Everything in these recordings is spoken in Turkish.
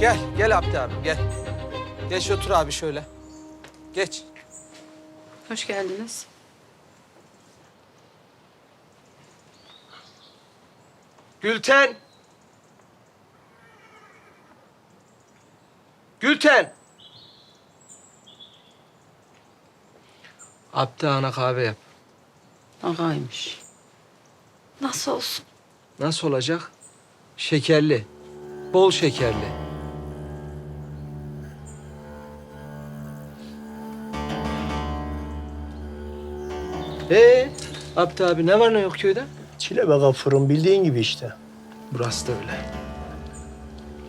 Gel, gel Abdi abi gel. Geç otur abi şöyle. Geç. Hoş geldiniz. Gülten. Gülten. Abdi ana kahve yap. Ağaymış. Nasıl olsun? Nasıl olacak? Şekerli. Bol şekerli. Ee, Abdi abi ne var ne yok köyde? Çile be gafurun bildiğin gibi işte. Burası da öyle.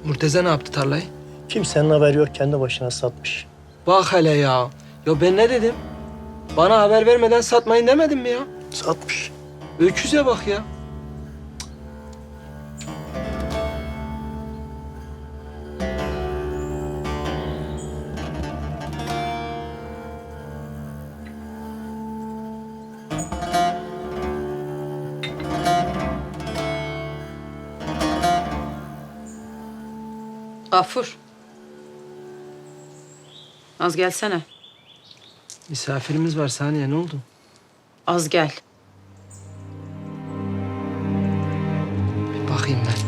Murteza ne yaptı tarlayı? Kimsenin haberi yok kendi başına satmış. Bak hele ya. Ya ben ne dedim? Bana haber vermeden satmayın demedim mi ya? Satmış. Öküze bak ya. Gafur. Az gelsene. Misafirimiz var saniye ne oldu? Az gel. Bir bakayım ben.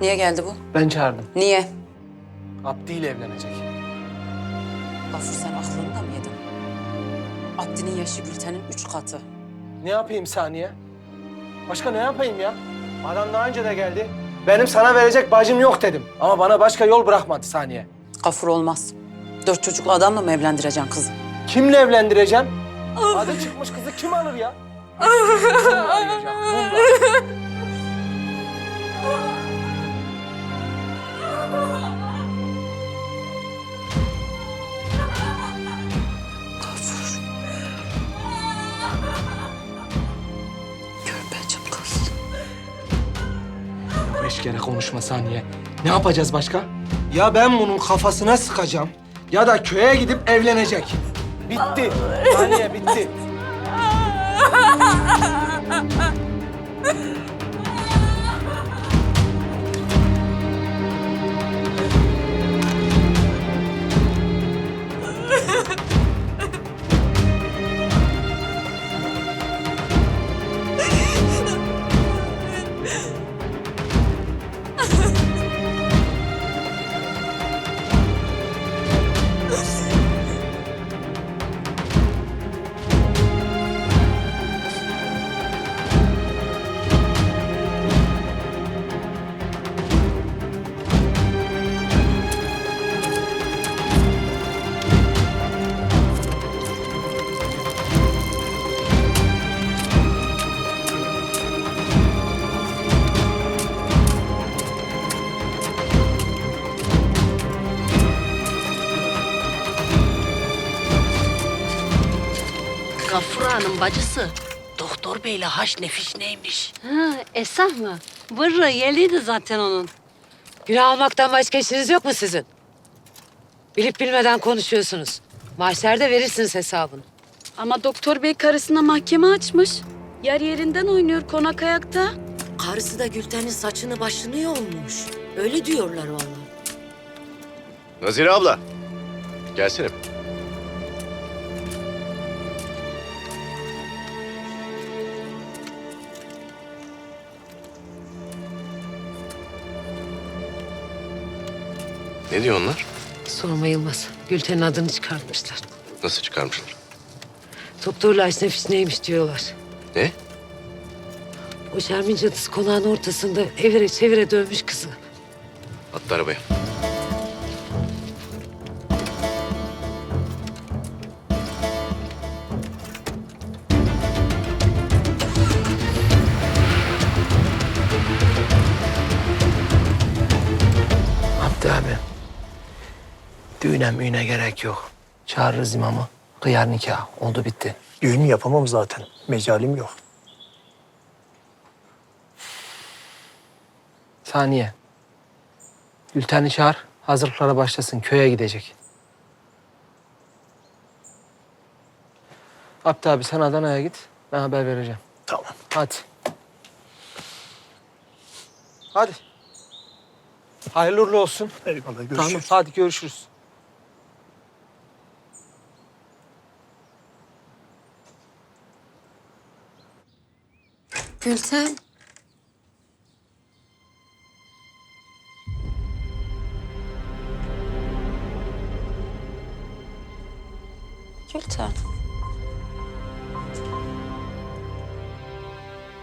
Niye geldi bu? Ben çağırdım. Niye? Abdi ile evlenecek. Gafur sen aklında mı yedin? Abdi'nin yaşı Gülten'in üç katı. Ne yapayım saniye? Başka ne yapayım ya? Adam daha önce de geldi. Benim sana verecek bacım yok dedim. Ama bana başka yol bırakmadı saniye. Gafur olmaz. Dört çocuklu adamla mı evlendireceksin kızı? Kimle evlendireceğim? Adı çıkmış kızı kim alır ya? Mumla arayacağım, mumla. Beş kere konuşma saniye. Ne yapacağız başka? Ya ben bunun kafasına sıkacağım ya da köye gidip evlenecek. Bitti. Saniye bitti. Gafur Ağa'nın bacısı Doktor Bey'le haş nefis neymiş? Ha, Esah mı? Vırra yeliydi zaten onun. Günah almaktan başka işiniz yok mu sizin? Bilip bilmeden konuşuyorsunuz. Mahşerde verirsiniz hesabını. Ama doktor bey karısına mahkeme açmış. Yer yerinden oynuyor konak ayakta. Karısı da Gülten'in saçını başını yolmuş. Öyle diyorlar vallahi. Nazire abla. Gelsene. Ne diyor onlar? Sorma Yılmaz. Gülten'in adını çıkartmışlar. Nasıl çıkarmışlar? Doktorla nefis neymiş diyorlar. Ne? O Şermin cadısı konağın ortasında evire çevire dövmüş kızı. Atla arabaya. Düğüne müğüne gerek yok. Çağırırız imamı. Kıyar nikah. Oldu bitti. Düğün yapamam zaten. Mecalim yok. Saniye. Gülten'i çağır. Hazırlıklara başlasın. Köye gidecek. Abdi abi sen Adana'ya git. Ben haber vereceğim. Tamam. Hadi. Hadi. Hayırlı uğurlu olsun. Eyvallah görüşürüz. Tamam hadi görüşürüz. Gülten. Gülten.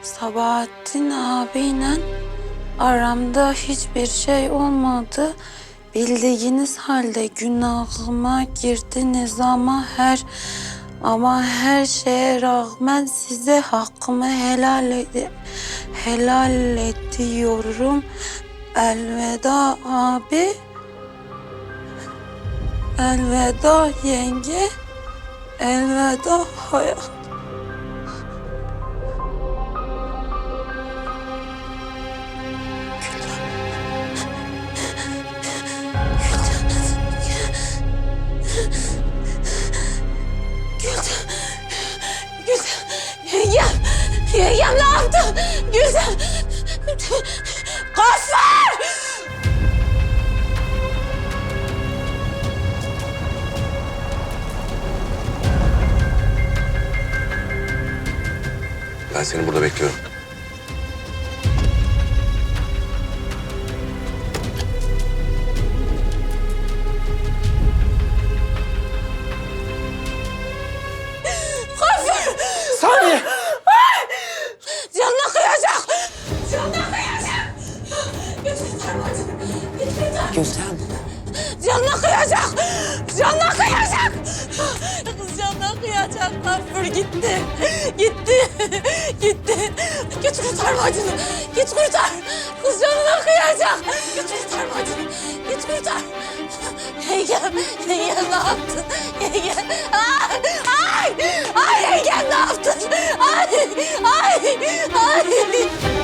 Sabahattin abiyle aramda hiçbir şey olmadı. Bildiğiniz halde günahıma girdiniz ama her ama her şeye rağmen size hakkımı helal ed- helal ediyorum. Elveda abi. Elveda yenge. Elveda hayat. Yengem ne yaptın? Gülten, Gaffer! Ben seni burada bekliyorum. Kıyacak. Gafur gitti. Gitti. Gitti. Git kurtar bacını. Git kurtar. Kız canına kıyacak. Git kurtar bacını. Git kurtar. Yengem, yengem ne yaptın? Yengem. Ay, ay, ay yengem ne yaptın? Ay, ay, ay.